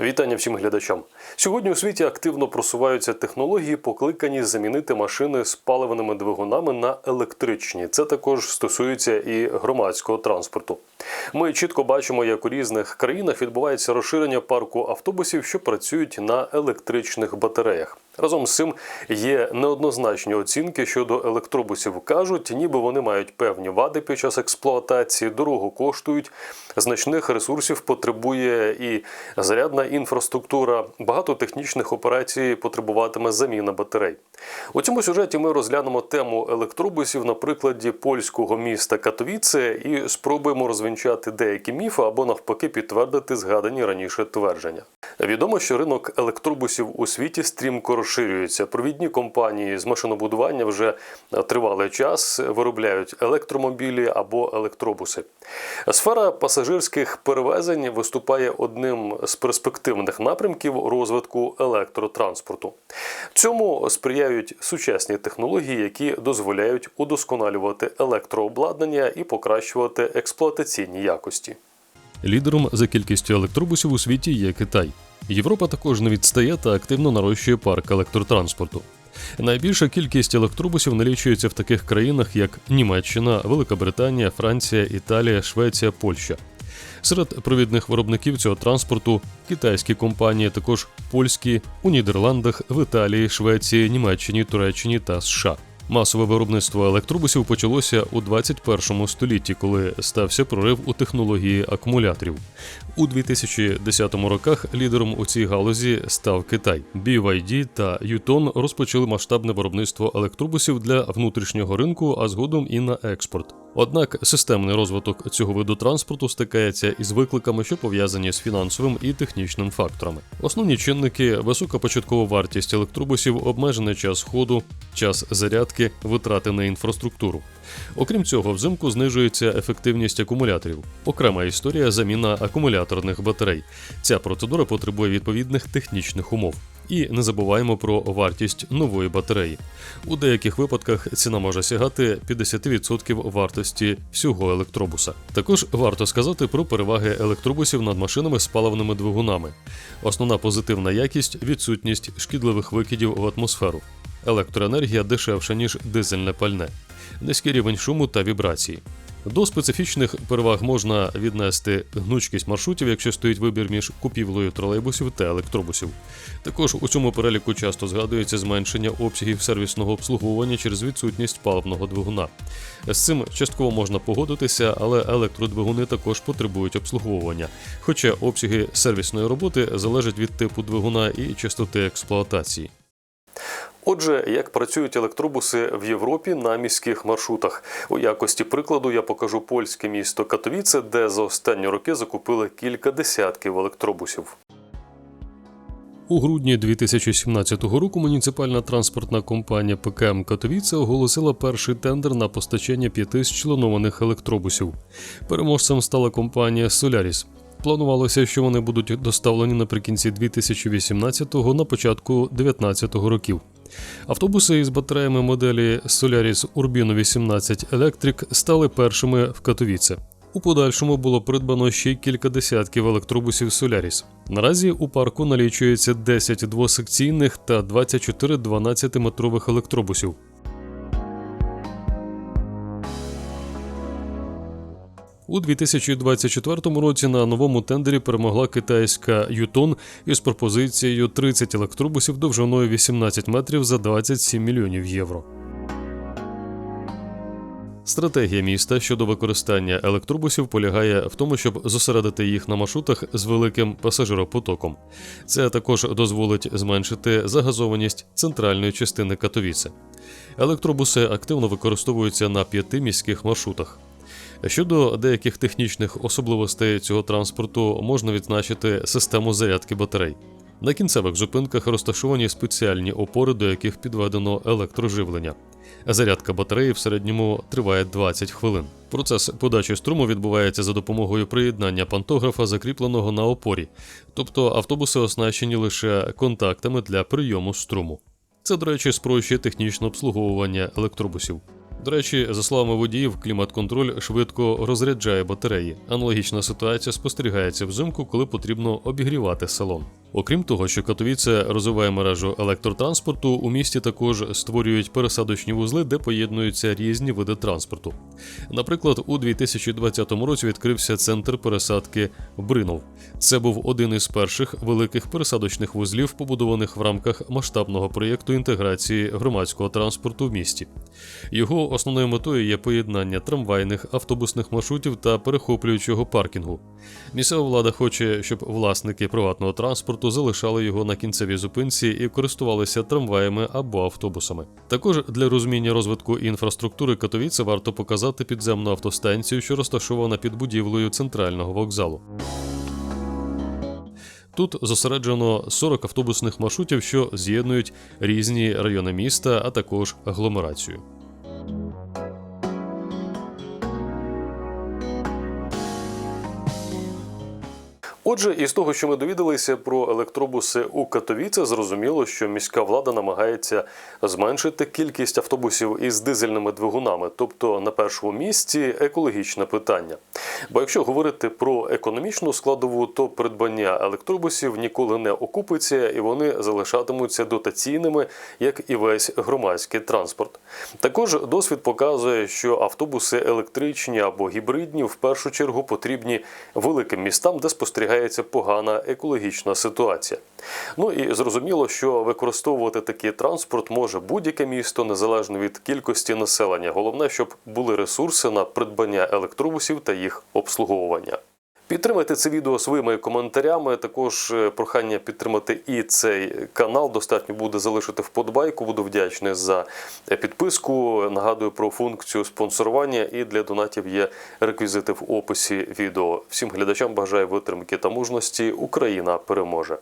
Вітання всім глядачам. Сьогодні у світі активно просуваються технології, покликані замінити машини з паливними двигунами на електричні. Це також стосується і громадського транспорту. Ми чітко бачимо, як у різних країнах відбувається розширення парку автобусів, що працюють на електричних батареях. Разом з цим є неоднозначні оцінки щодо електробусів. кажуть, ніби вони мають певні вади під час експлуатації, дорого коштують, значних ресурсів потребує і зарядна інфраструктура. Багато технічних операцій потребуватиме заміна батарей. У цьому сюжеті ми розглянемо тему електробусів на прикладі польського міста Катовіце і спробуємо розвінчати деякі міфи або навпаки підтвердити згадані раніше твердження. Відомо, що ринок електробусів у світі стрімко розширюється. Провідні компанії з машинобудування вже тривалий час виробляють електромобілі або електробуси. Сфера пасажирських перевезень виступає одним з перспективних напрямків розвитку електротранспорту. Цьому сприяють сучасні технології, які дозволяють удосконалювати електрообладнання і покращувати експлуатаційні якості. Лідером за кількістю електробусів у світі є Китай. Європа також не відстає та активно нарощує парк електротранспорту. Найбільша кількість електробусів налічується в таких країнах, як Німеччина, Велика Британія, Франція, Італія, Швеція, Польща. Серед провідних виробників цього транспорту китайські компанії, також польські у Нідерландах, в Італії, Швеції, Німеччині, Туреччині та США. Масове виробництво електробусів почалося у 21 столітті, коли стався прорив у технології акумуляторів. У 2010 роках лідером у цій галузі став Китай. BYD та Yutong розпочали масштабне виробництво електробусів для внутрішнього ринку, а згодом і на експорт. Однак системний розвиток цього виду транспорту стикається із викликами, що пов'язані з фінансовим і технічним факторами. Основні чинники висока початкова вартість електробусів, обмежений час ходу, час зарядки, витрати на інфраструктуру. Окрім цього, взимку знижується ефективність акумуляторів. Окрема історія заміна акумуляторних батарей. Ця процедура потребує відповідних технічних умов. І не забуваємо про вартість нової батареї. У деяких випадках ціна може сягати 50% вартості всього електробуса. Також варто сказати про переваги електробусів над машинами з паливними двигунами. Основна позитивна якість відсутність шкідливих викидів в атмосферу. Електроенергія дешевша ніж дизельне пальне, низький рівень шуму та вібрації. До специфічних переваг можна віднести гнучкість маршрутів, якщо стоїть вибір між купівлею тролейбусів та електробусів. Також у цьому переліку часто згадується зменшення обсягів сервісного обслуговування через відсутність паливного двигуна. З цим частково можна погодитися, але електродвигуни також потребують обслуговування, хоча обсяги сервісної роботи залежать від типу двигуна і частоти експлуатації. Отже, як працюють електробуси в Європі на міських маршрутах? У якості прикладу я покажу польське місто Катовіце, де за останні роки закупили кілька десятків електробусів. У грудні 2017 року муніципальна транспортна компанія ПКМ Катовіце оголосила перший тендер на постачання п'яти зчленованих електробусів. Переможцем стала компанія Solaris. Планувалося, що вони будуть доставлені наприкінці 2018-го на початку 2019 років. Автобуси із батареями моделі Solaris Urbino 18 Electric стали першими в Катовіце. У подальшому було придбано ще кілька десятків електробусів Solaris. Наразі у парку налічується 10 двосекційних та 24 12-метрових електробусів. У 2024 році на новому тендері перемогла китайська Ютон із пропозицією 30 електробусів довжиною 18 метрів за 27 мільйонів євро. Стратегія міста щодо використання електробусів полягає в тому, щоб зосередити їх на маршрутах з великим пасажиропотоком. Це також дозволить зменшити загазованість центральної частини Катовіце. Електробуси активно використовуються на п'яти міських маршрутах. Щодо деяких технічних особливостей цього транспорту можна відзначити систему зарядки батарей. На кінцевих зупинках розташовані спеціальні опори, до яких підведено електроживлення. Зарядка батареї в середньому триває 20 хвилин. Процес подачі струму відбувається за допомогою приєднання пантографа, закріпленого на опорі, тобто автобуси оснащені лише контактами для прийому струму. Це, до речі, спрощує технічне обслуговування електробусів. До речі, за словами водіїв, клімат-контроль швидко розряджає батареї. Аналогічна ситуація спостерігається взимку, коли потрібно обігрівати салон. Окрім того, що Катовіце розвиває мережу електротранспорту, у місті також створюють пересадочні вузли, де поєднуються різні види транспорту. Наприклад, у 2020 році відкрився центр пересадки Бринов. Це був один із перших великих пересадочних вузлів, побудованих в рамках масштабного проєкту інтеграції громадського транспорту в місті. Його основною метою є поєднання трамвайних, автобусних маршрутів та перехоплюючого паркінгу. Місцева влада хоче, щоб власники приватного транспорту залишали його на кінцевій зупинці і користувалися трамваями або автобусами. Також для розуміння розвитку інфраструктури Катовіце варто показати підземну автостанцію, що розташована під будівлею центрального вокзалу. Тут зосереджено 40 автобусних маршрутів, що з'єднують різні райони міста, а також агломерацію. Отже, із того, що ми довідалися про електробуси у Катовіце, зрозуміло, що міська влада намагається зменшити кількість автобусів із дизельними двигунами, тобто на першому місці екологічне питання. Бо якщо говорити про економічну складову, то придбання електробусів ніколи не окупиться і вони залишатимуться дотаційними, як і весь громадський транспорт. Також досвід показує, що автобуси електричні або гібридні в першу чергу потрібні великим містам, де спостерігається погана екологічна ситуація. Ну і зрозуміло, що використовувати такий транспорт може будь-яке місто незалежно від кількості населення. Головне, щоб були ресурси на придбання електробусів та їх обслуговування. Підтримайте це відео своїми коментарями. Також е, прохання підтримати і цей канал. Достатньо буде залишити вподобайку. Буду вдячний за підписку. Нагадую про функцію спонсорування. І для донатів є реквізити в описі відео. Всім глядачам бажаю витримки та мужності. Україна переможе.